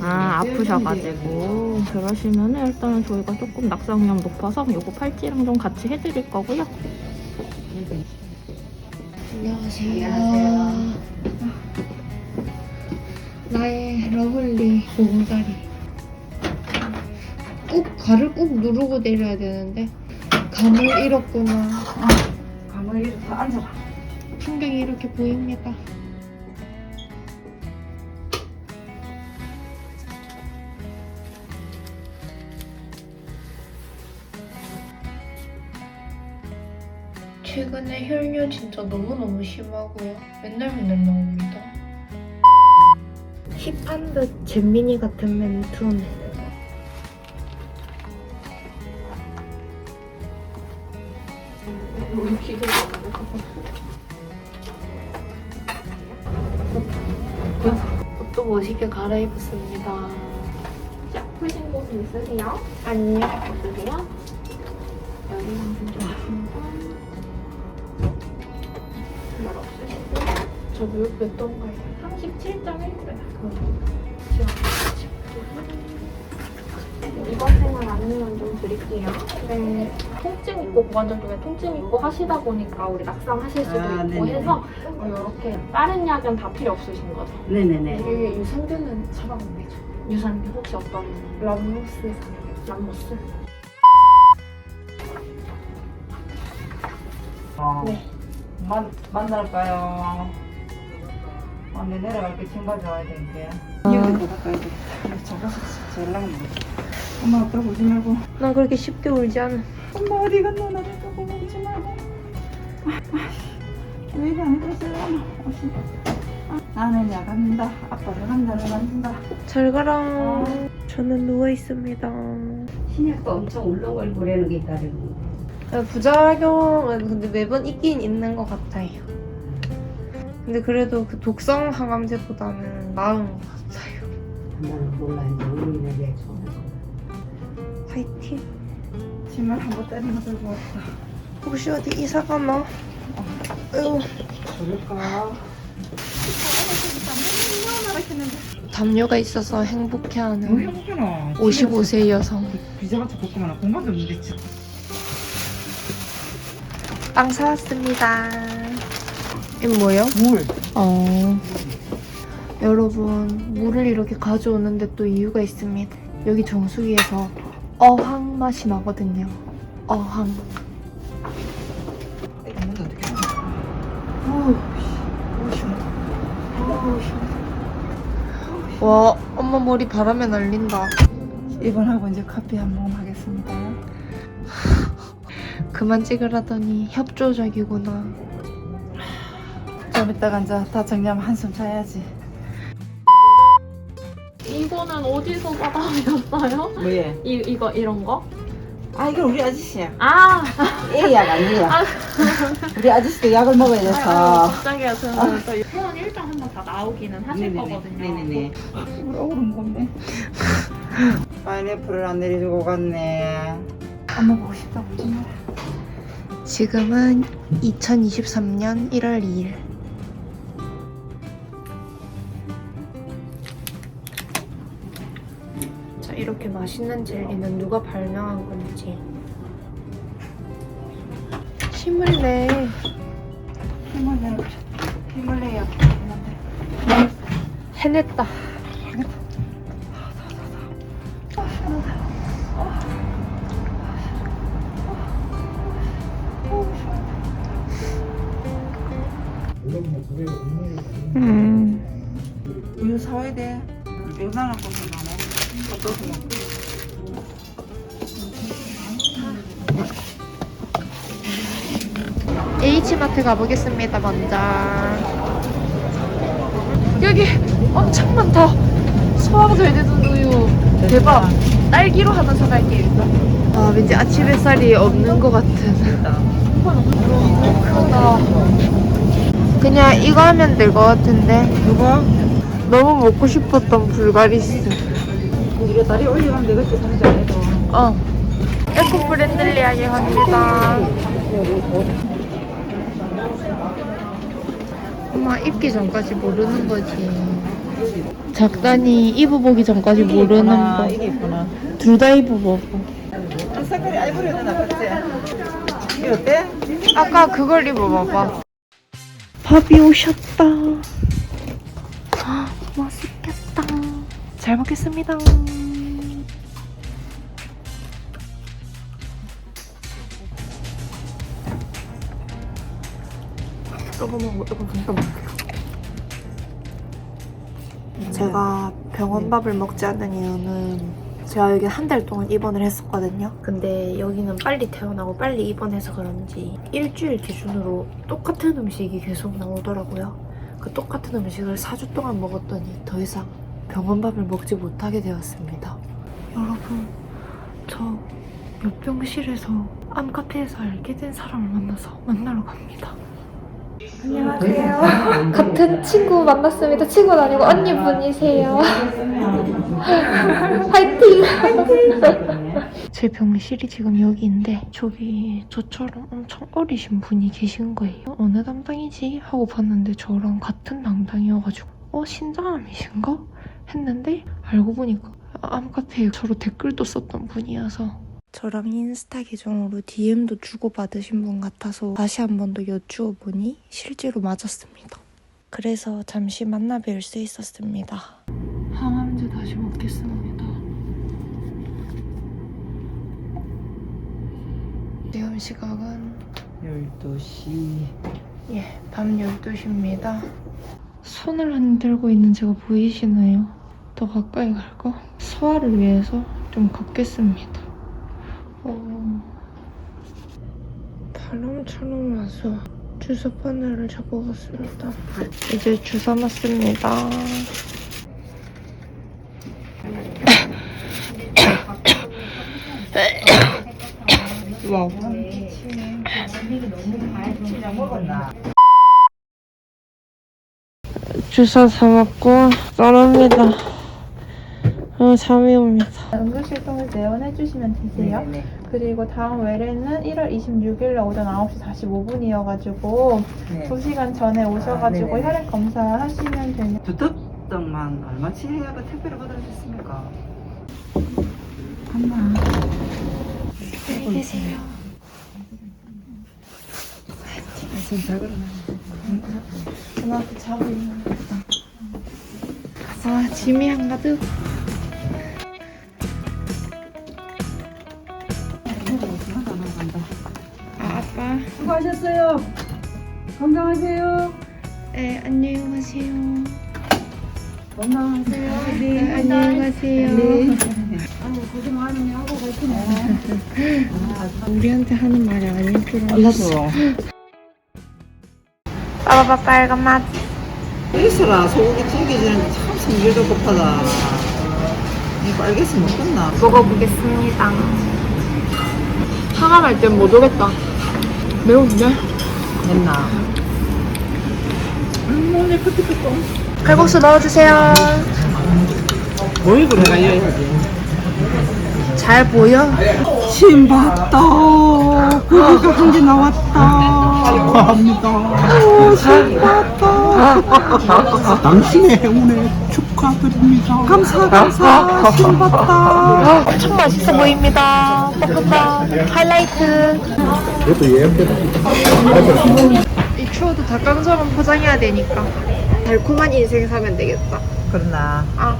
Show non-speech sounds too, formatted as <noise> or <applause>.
아 아프셔가지고 그러시면 은 일단은 저희가 조금 낙상 위험 높아서 요거 팔찌랑 좀 같이 해드릴 거고요. 안녕하세요. 나의 러블리 보금자리. 꾹 가를 꾹 누르고 내려야 되는데 감을 잃었구나. 감을 이렇게 앉아라. 풍경이 이렇게 보입니다. 최근에 혈뇨 진짜 너무너무 심하고요. 맨날 맨날 나옵니다. 힙한 듯 잼민이 같은 멘트네. 옷도 멋있게 갈아입었습니다. 자, 풀신 곳은 있으세요? 안녕. 없으세요? 여기 저 몇, 몇 동가요? 37.1도야. 이번 생활 안내만 좀 드릴게요. 네, 통증 있고 고관절 쪽에 통증 있고 하시다 보니까 우리 낙상하실 수도 아, 있고 네네. 해서 이렇게 다른 약은 다 필요 없으신 거죠? 네네네. 이게 유산균은 처방 안 되죠. 유산균 혹시 어떤 람노스 람모스? 어, 네. 만, 만날까요? 언니 내려갈게 짐 가져와야 되는데. 아. 이거 가까이 돼. 저가서 전랑 뭐. 엄마 앞으로 보지 말고. 나 그렇게 쉽게 울지 않아. 엄마 어디 갔노? 나를 보고 보지 말고. 아, 왜 이래 안 해주세요? 아, 나는 야간다. 아빠를 한다는 만든다. 잘 가라. 저는 누워 있습니다. 신약도 엄청 울렁을 보내는 게 있다는 부작용은 근데 매번 있긴 있는 것 같아요. 근데 그래도 그 독성 항암제보다는 나은 것 같아요. 나는 몰라 이제 내 처음 화이팅. 짐을 한번 때리면 들고 왔다. 혹시 어디 이사 가나? 아이고. 그럴까? 담요가 있어서 행복해하는 뭐 해보잖아. 55세 여성. 비자같이 볶으면 공간도 없는데 진짜. 빵 사왔습니다. 이거 뭐예요? 물. 어. 여러분, 물을 이렇게 가져오는데 또 이유가 있습니다. 여기 정수기에서 어항 맛이 나거든요. 어항. 문도 어떻게 해? 어우, 씨. 어우, 시원하다. 와, 엄마 머리 바람에 날린다. 이번하고 이제 커피 한 모금 하겠습니다. 그만 찍으라더니 협조적이구나. 좀 이따가 이제 다 정리하면 한숨 자야지. 이거는 어디서 받아오셨어요? 뭐예? 이, 이거, 이런 거? 아, 이건 우리 아저씨야. 아! 애약 아니야. 우리 아저씨도 약을 먹어야 돼서. 갑자기요. 저는 또 회원 일정 한번 다 나오기는 하실 거거든요. 네네네. 얼음 곰네. 파인애플을 안 내려주고 갔네. 엄마 보고 싶다 보지 마라. 지금은 2023년 1월 2일. 이렇게 맛있는 젤리는 누가 발명한 건지. 힘을 내. 힘을 내요. 힘을 내요. 해냈다. 음. 이거 사와야 돼. 이거 나랑 거기 많아. H마트 가보겠습니다, 먼저. 여기 엄청 많다. 소화가 잘 되는 우유. 대박. 딸기로 하나 사갈게요, 일단. 아, 왠지 아침 햇살이 없는 것 같은. 크다. 그냥 이거 하면 될 것 같은데. 누가? 너무 먹고 싶었던 불가리스. 이거 다리 올리면 내가 또 사지 안 해도. 어. 에코 프렌들리하게 합니다. 엄마 입기 전까지 모르는 거지. 작단이 입어보기 전까지 모르는 거. 이게 있구나. 둘 다 입어보고. 이 색깔이 아이보리가 나쁘지? 이게 어때? 아까 그걸 입어봐봐. 밥이 오셨다. 아, 맛있겠다. 잘 먹겠습니다. 이거 먹어, 이거 진짜 맛있어. 제가 병원 밥을 먹지 않는 이유는 제가 여기 한 달 동안 입원을 했었거든요. 근데 여기는 빨리 퇴원하고 빨리 입원해서 그런지 일주일 기준으로 똑같은 음식이 계속 나오더라고요. 그 똑같은 음식을 4주 동안 먹었더니 더 이상 병원 밥을 먹지 못하게 되었습니다. 여러분, 저 옆병실에서 암카페에서 알게 된 사람을 만나서 만나러 갑니다. 안녕하세요. 같은 친구 만났습니다. 친구는 아니고 언니분이세요. <laughs> 화이팅! <laughs> 제 병실이 지금 여기인데 저기 저처럼 엄청 어리신 분이 계신 거예요. 어느 담당이지? 하고 봤는데 저랑 같은 담당이어가지고 어? 신장암이신가? 했는데 알고 보니까 암카페에 저로 댓글도 썼던 분이어서 저랑 인스타 계정으로 DM도 주고받으신 분 같아서 다시 한 번 더 여쭈어 보니 실제로 맞았습니다. 그래서 잠시 만나 뵐 수 있었습니다. 항암제 다시 먹겠습니다. 지금 시각은 12시. 예, 밤 12시입니다. 손을 안 들고 있는 제가 보이시나요? 더 가까이 갈까? 소화를 위해서 좀 걷겠습니다. 어... 바람처럼 와서 주사 바늘을 잡아봤습니다. 이제 주사 맞습니다. 주사 사 맞고 떠납니다. 어, 잠이 옵니다. 응급실 동을 내원해 주시면 되세요. 네네. 그리고 다음 외래는 1월 26일 날 오전 9시 45분이어가지고 네. 2시간 전에 오셔가지고 네네네. 혈액 검사 하시면 되는 두텁떡만 얼마치 해야 택배를 받아주셨습니까? 안녕히 계세요. 잘 걸어놔. 저한테 자고 있는 거다. 아, 짐이 한가득. 수고하셨어요. 건강하세요. 네, 안녕히 가세요. 건강하세요. 네, 안녕히 가세요. 아유, 고생 많이 하고 가시네. 우리한테 하는 말이 아닐 줄 알았어. 빠바바 빨간 맛. 있어라, 소고기 튀기지는 참 성질도 급하다. 이거 알겠어 먹겠나? 먹어보겠습니다. 화가 날 땐 못 오겠다. 매운데? 됐나? 음, 오늘 뚜껑. 칼국수 넣어주세요. 모이고 내가 이래야지. 잘 보여? 침 봤다. 고기가 한 개 나왔다. 축하합니다. 침 봤다. 당신의 행운에 축하드립니다. 감사, 감사. 침 봤다. 엄청 맛있어 보입니다. 뽀뽀뽀. 하이라이트. 이것도 예약해서 이 추워도 닭강정은 포장해야 되니까. 달콤한 인생 사면 되겠다. 그러나. 아.